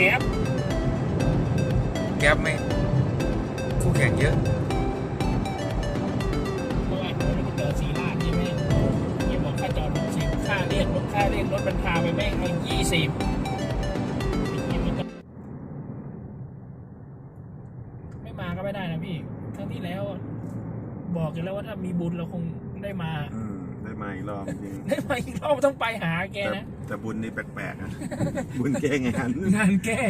แก๊ปแก๊ปไม่คู่แข่งเยอะเมื่อวานผมไปเจอสีลาดใช่ไหมยี่บอกค่าจอดหกสิบค่าเรียกรถค่าเรียกรถมันพาไปแม่งให้ยี่สิบไม่มาก็ไม่ได้นะพี่ครั้งที่แล้ว บอกกันแล้วว่าถ้ามีบุญเราคงได้มา อืม ได้มาอีกรอบจริงได้มาอีกรอบต้องไปหาแกแต่นะ แต่บุญนี่แปลกๆนะบุญแก้งาน งานแก้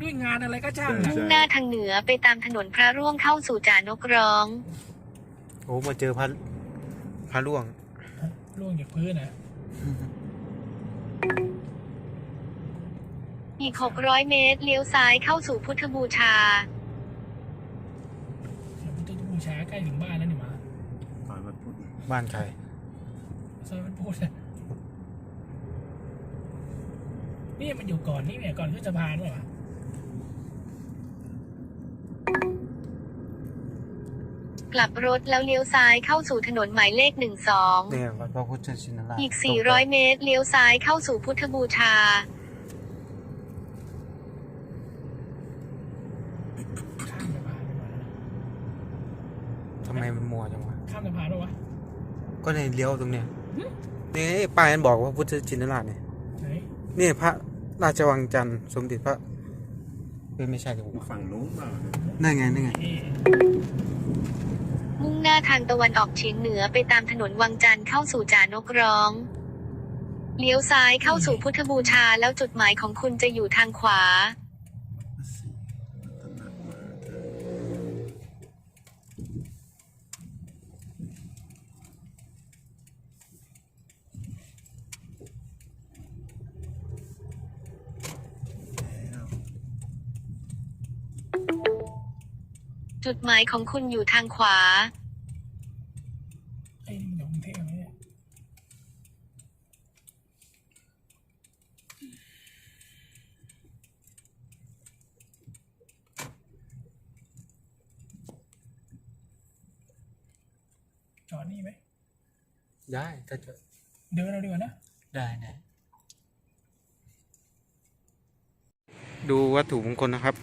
ด้วยงานอะไรก็ช่างอะมุ่งหน้าทางเหนือไปตามถนนพระร่วงเข้าสู่จ่านกร้อง โอ้มาเจอพระพระล่วง ล่วงจากพื้นนะอีก 600 เมตร เลี้ยวซ้ายเข้าสู่พุทธบูชา เดี๋ยวพุทธบูชาใกล้ถึงบ้านแล้วนี่หมา ตอนวัดพุธบ้านใคร ซอยมันพูดอะนี่มันอยู่ก่อนนี่เนี่ยก่อนขึ้นสะพานวะกลับรถแล้วเลี้ยวซ้ายเข้าสู่ถนนหมายเลข12เนี่ยวัดพระพุทธชินราชอีก 400 เมตร เลี้ยวซ้ายเข้าสู่พุทธบูชาข้ามสะพานไปมาแล้วนะทำไมมันมัวจังวะ ข้ามสะพานปะวะ ก็ในเลี้ยวตรงเนี้ย นี่ไอ้ป้ายมันบอกว่าพุทธชินราชเนี่ยไหนนี่พระราชวังจันทร์สมเด็จพระเอ้ยไม่ใช่หรอวะฝั่งนู้นเปล่านั่นไงนั่นไงนี่มุ่งหน้าทางตะวันออกเฉียงเหนือไปตามถนนวังจันทร์เข้าสู่จ่านกร้อง เลี้ยวซ้ายเข้าสู่พุทธบูชาแล้วจุดหมายของคุณจะอยู่ทางขวา จุดหมายของคุณอยู่ทางขวาไอ้นี่มันอยู่กรุงเทพไหมเนี่ยจอดนี่ไหม ได้ถ้าจะเดินเราดีกว่านะ ได้ได้ดูวัตถุมงคลนะครับ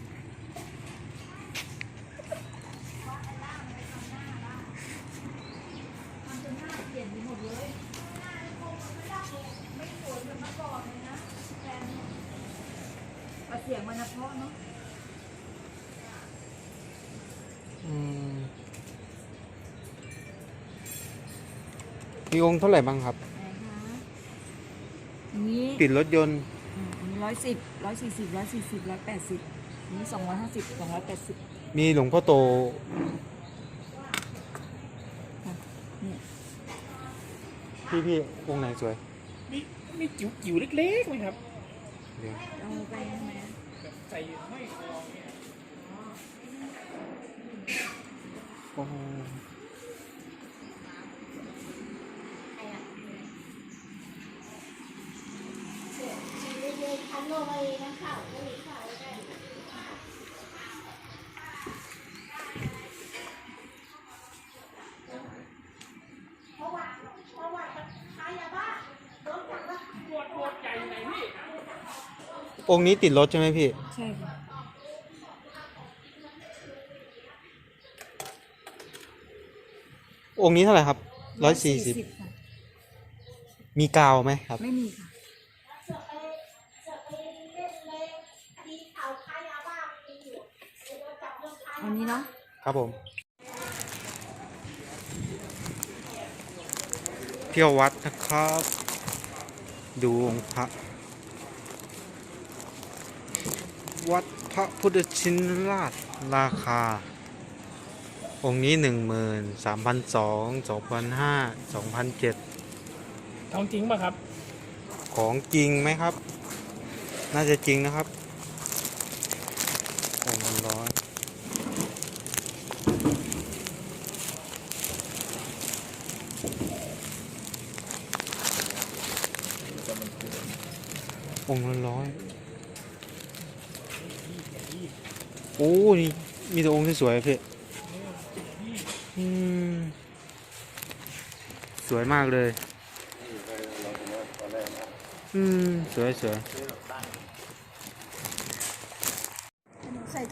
เสียงมันนะเพราะเนาะ อืม มีองค์เท่าไหร่บ้างครับไหนคะอันนี้ติดรถยนต์ร้อยสิบร้อยสี่สิบร้อยสี่สิบร้อยแปดสิบอันนี้สองร้อยห้าสิบสองร้อยแปดสิบมีหลวงพ่อโตเนี่ยพี่พี่องค์ไหนสวยนี่นี่จิ๋วจิ๋วเล็กๆเลยครับเดี๋ยวเอาไปไหมแบบใส่ห้อยคอเนี่ย โอ้ องค์นี้ติดรถใช่ไหมพี่ ใช่ค่ะองค์นี้เท่าไหร่ครับร้อยสี่สิบค่ะมีกาวไหมครับ ไม่มีค่ะ อันนี้เนาะ ครับผมเที่ยววัดนะครับ ดูองค์พระ วัดพระพุทธชินราชราคา องค์นี้หนึ่งหมื่นสามพันสองสองพันห้าสองพันเจ็ดทองจริงป่ะครับ ของจริงไหมครับ น่าจะจริงนะครับองค์ละร้อยองค์ละร้อยโอ้นี่มีแต่องค์ที่สวยๆพี่อืมสวยมากเลย อืม สวยสวย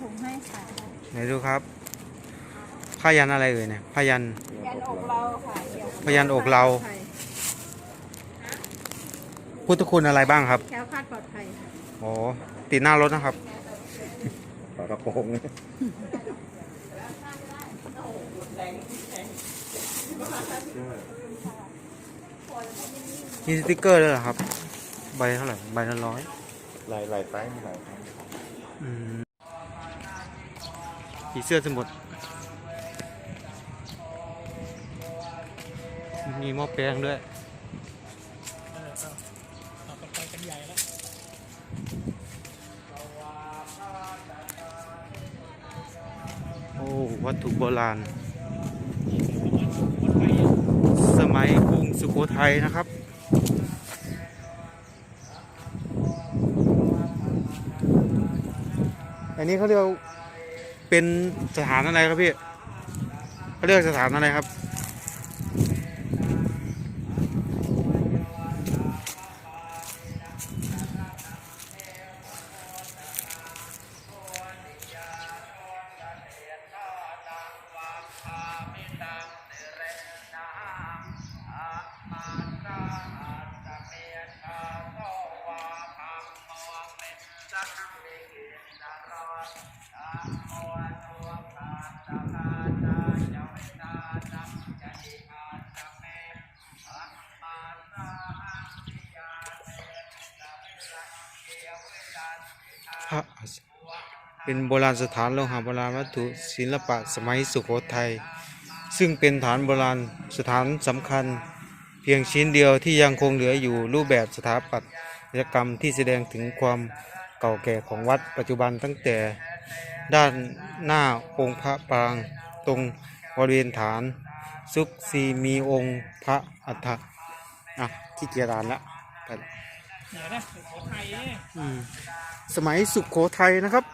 ถุงให้ค่ะไหนดูครับผ้ายันอะไรเอ่ยเนี่ยผ้ายันยันอกเราค่ะเกี่ยวกับพยัญชนะอกเรา พุทธคุณอะไรบ้างครับแคล้วคลาดปลอดภัยค่ะโอ้ติดหน้ารถนะครับฝา กระโปรงเนี่ยมีสติกเกอร์ด้วยเหรอครับ ใบเท่าไหร่ ใบละร้อยลายลายไซส์ลายไซส์อืมผีเสื้อสมุด มีหม้อแปลงด้วย ถุโบราณ สมัยกรุงสุโขทัยนะครับ อันนี้เขาเรียกเป็นสถานอะไรครับพี่เขาเรียกสถานอะไรครับ ระเป็นโบราณสถานโลหะโบราณวัตถุศิลปะสมัยสุโขทัยซึ่งเป็นฐานโบราณสถานสำคัญ เพียงชิ้นเดียวที่ยังคงเหลืออยู่รูปแบบสถาปัตยกรรมที่แสดงถึงความเก่าแก่ของวัดปัจจุบันตั้งแต่ด้านหน้าองค์พระปรางตรงบริเวณฐานซุกซีมีองค์พระอัฐะอะที่เกียรานละไป ละเดี๋ยวนะสุโขทัยเนี่ยอืมสมัยสุขโขทัยนะครับ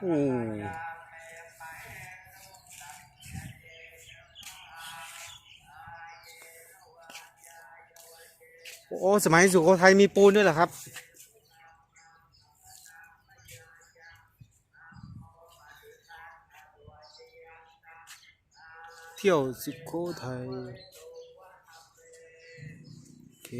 โอ้โอ้สมัยสุโขทัยมีปูนด้วยเหรอครับ เที่ยวสุโขทัยโอเค